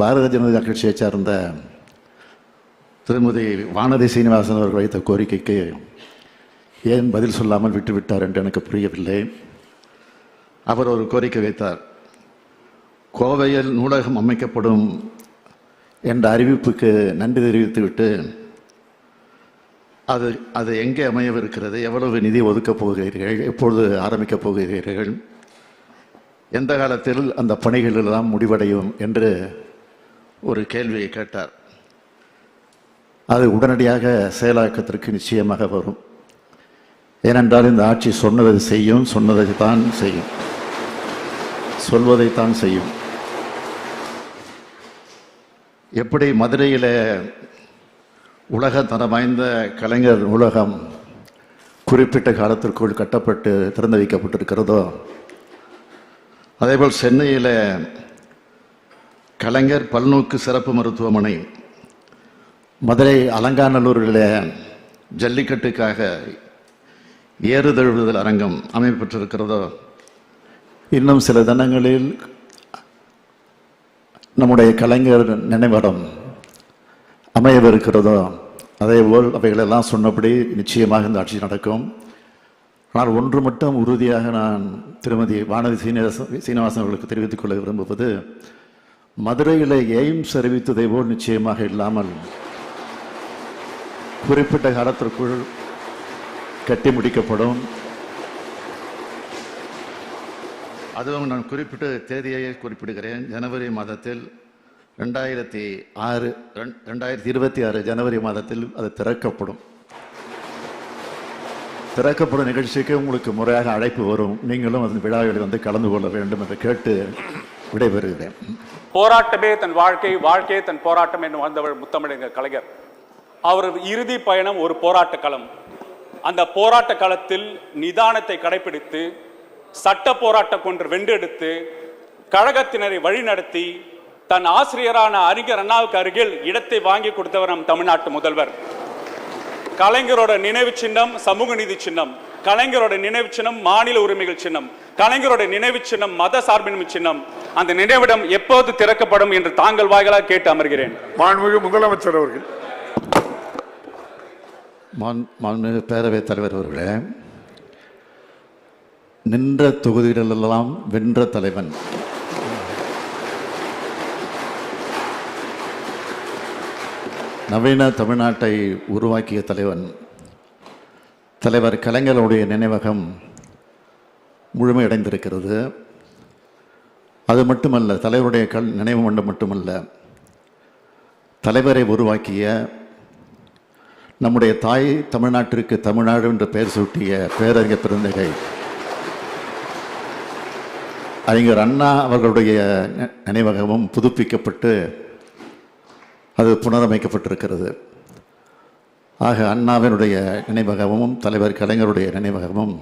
பாரதிய ஜனதா கட்சியைச் சார்ந்த திருமதி வானதி சீனிவாசன் அவர்கள் வைத்த கோரிக்கைக்கு ஏன் பதில் சொல்லாமல் விட்டுவிட்டார் என்று எனக்கு புரியவில்லை. அவர் ஒரு கோரிக்கை வைத்தார். கோவையில் நூலகம் அமைக்கப்படும் என்ற அறிவிப்புக்கு நன்றி தெரிவித்துவிட்டு அது அது எங்கே அமையவிருக்கிறது? எவ்வளவு நிதி ஒதுக்கப் போகிறீர்கள்? எப்பொழுது ஆரம்பிக்கப் போகிறீர்கள்? எந்த காலத்தில் அந்த பணிகள் எல்லாம் முடிவடையும் என்று ஒரு கேள்வியை கேட்டார். அது உடனடியாக செயலாக்கத்திற்கு நிச்சயமாக வரும். ஏனென்றால் இந்த ஆட்சி சொன்னதை செய்யும் சொன்னதை தான் செய்யும். சொல்வதைத்தான் செய்யும். எப்படி மதுரையில் உலக தரம் வாய்ந்த கலைஞர் நூலகம் குறிப்பிட்ட காலத்திற்குள் கட்டப்பட்டு திறந்து வைக்கப்பட்டிருக்கிறதோ அதேபோல் சென்னையில் கலைஞர் பல்நோக்கு சிறப்பு மருத்துவமனை மதுரை அலங்காநல்லூரில் ஜல்லிக்கட்டுக்காக ஏறுதழுவுதல் அரங்கம் அமைப்பெற்றிருக்கிறதோ இன்னும் சில தினங்களில் நம்முடைய கலைஞர் நினைவிடம் அமையவிருக்கிறதோ? அதேபோல் அவைகளெல்லாம் சொன்னபடி நிச்சயமாக இந்த ஆட்சி நடக்கும். ஆனால் ஒன்று மட்டும் உறுதியாக நான் திருமதி வானதி சீனிவாசன் சீனிவாசன் அவர்களுக்கு தெரிவித்துக் கொள்ள விரும்புவது மதுரையில் எய்ம்ஸ் அறிவித்ததை போல் நிச்சயமாக இல்லாமல் குறிப்பிட்ட காலத்திற்குள் கட்டி முடிக்கப்படும். அதுவும் நான் குறிப்பிட்ட தேதியை குறிப்பிடுகிறேன். ஜனவரி மாதத்தில் ரெண்டாயிரத்தி ஆறு ரெண்டாயிரத்தி இருபத்தி ஆறு ஜனவரி மாதத்தில் அது திறக்கப்படும். திறக்கப்படும் நிகழ்ச்சிக்கு உங்களுக்கு முறையாக அழைப்பு வரும். நீங்களும் அந்த விழாவில் வந்து கலந்து கொள்ள வேண்டும் என்று கேட்டு விடைபெறுகிறேன். போராட்டமே தன் வாழ்க்கை வாழ்க்கையே தன் போராட்டம் என்று வாழ்ந்தவர் முத்தமிழங்க கலைஞர். அவர் இறுதி பயணம் ஒரு போராட்ட களம். அந்த போராட்ட களத்தில் நிதானத்தை கடைபிடித்து சட்ட போராட்டம் கொன்று வென்றெடுத்து கழகத்தினரை வழிநடத்தி தன் ஆசிரியரான அறிஞர் அண்ணாவுக்கு அருகில் இடத்தை வாங்கி கொடுத்தவர் நம் தமிழ்நாட்டு முதல்வர். கலைஞரோட நினைவு சின்னம் சமூக நீதி சின்னம். கலைஞரோட நினைவு சின்னம் மாநில உரிமைகள் சின்னம். கலைஞரோட நினைவு சின்னம் மத சார்பின்மை சின்னம். அந்த நினைவிடம் எப்போது திறக்கப்படும் என்று தாங்கள் வாய்களாக கேட்டு அமர்கிறேன். மாண்புமிகு முதலமைச்சர் அவர்கள். மாண் மாண்புமிகு பேரவைத் தலைவர் அவர்களே நின்ற தொகுதிகளெல்லாம் வென்ற தலைவன். நவீன தமிழ்நாட்டை உருவாக்கிய தலைவன். தலைவர் கலைஞருடைய நினைவகம் முழுமையடைந்திருக்கிறது. அது மட்டுமல்ல தலைவருடைய கல் நினைவு மன்றம் மட்டுமல்ல தலைவரை உருவாக்கிய நம்முடைய தாய் தமிழ்நாட்டிற்கு தமிழ்நாடு என்று பெயர் சூட்டிய பேரறிஞர் பிறந்தகை அறிஞர் அண்ணா அவர்களுடைய நினைவகமும் புதுப்பிக்கப்பட்டு அது புனரமைக்கப்பட்டிருக்கிறது. ஆக அண்ணாவினுடைய நினைவகமும் தலைவர் கலைஞருடைய நினைவகமும்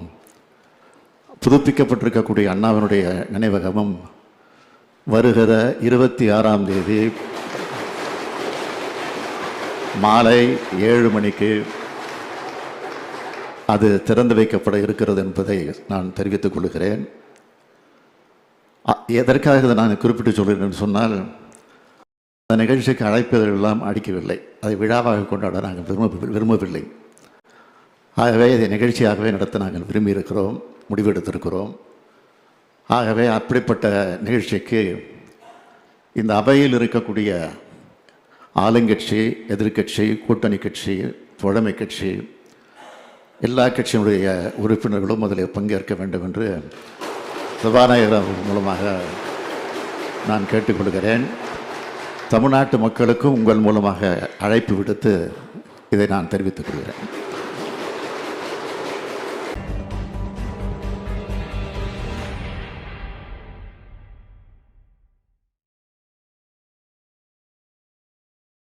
புதுப்பிக்கப்பட்டிருக்கக்கூடிய அண்ணாவினுடைய நினைவகமும் வருகிற இருபத்தி ஆறாம் தேதி மாலை ஏழு மணிக்கு அது திறந்து வைக்கப்பட இருக்கிறது என்பதை நான் தெரிவித்துக் கொள்கிறேன். எதற்காக இதை நான் குறிப்பிட்டு சொல்கிறேன் சொன்னால் அந்த நிகழ்ச்சிக்கு அழைப்பதெல்லாம் அடிக்கவில்லை. அதை விழாவாக கொண்டாட நாங்கள் விரும்ப விரும்பவில்லை. ஆகவே இதை நிகழ்ச்சியாகவே நடத்த நாங்கள் விரும்பியிருக்கிறோம் முடிவெடுத்திருக்கிறோம். ஆகவே அப்படிப்பட்ட நிகழ்ச்சிக்கு இந்த அவையில் இருக்கக்கூடிய ஆளுங்கட்சி எதிர்க்கட்சி கூட்டணி கட்சி தோழமை கட்சி எல்லா கட்சியினுடைய உறுப்பினர்களும் அதில் பங்கேற்க வேண்டும் என்று சபாநாயகர் மூலமாக நான் கேட்டுக்கொள்கிறேன். தமிழ்நாட்டு மக்களுக்கும் உங்கள் மூலமாக அழைப்பு விடுத்து இதை நான் தெரிவித்துக் கொள்கிறேன்.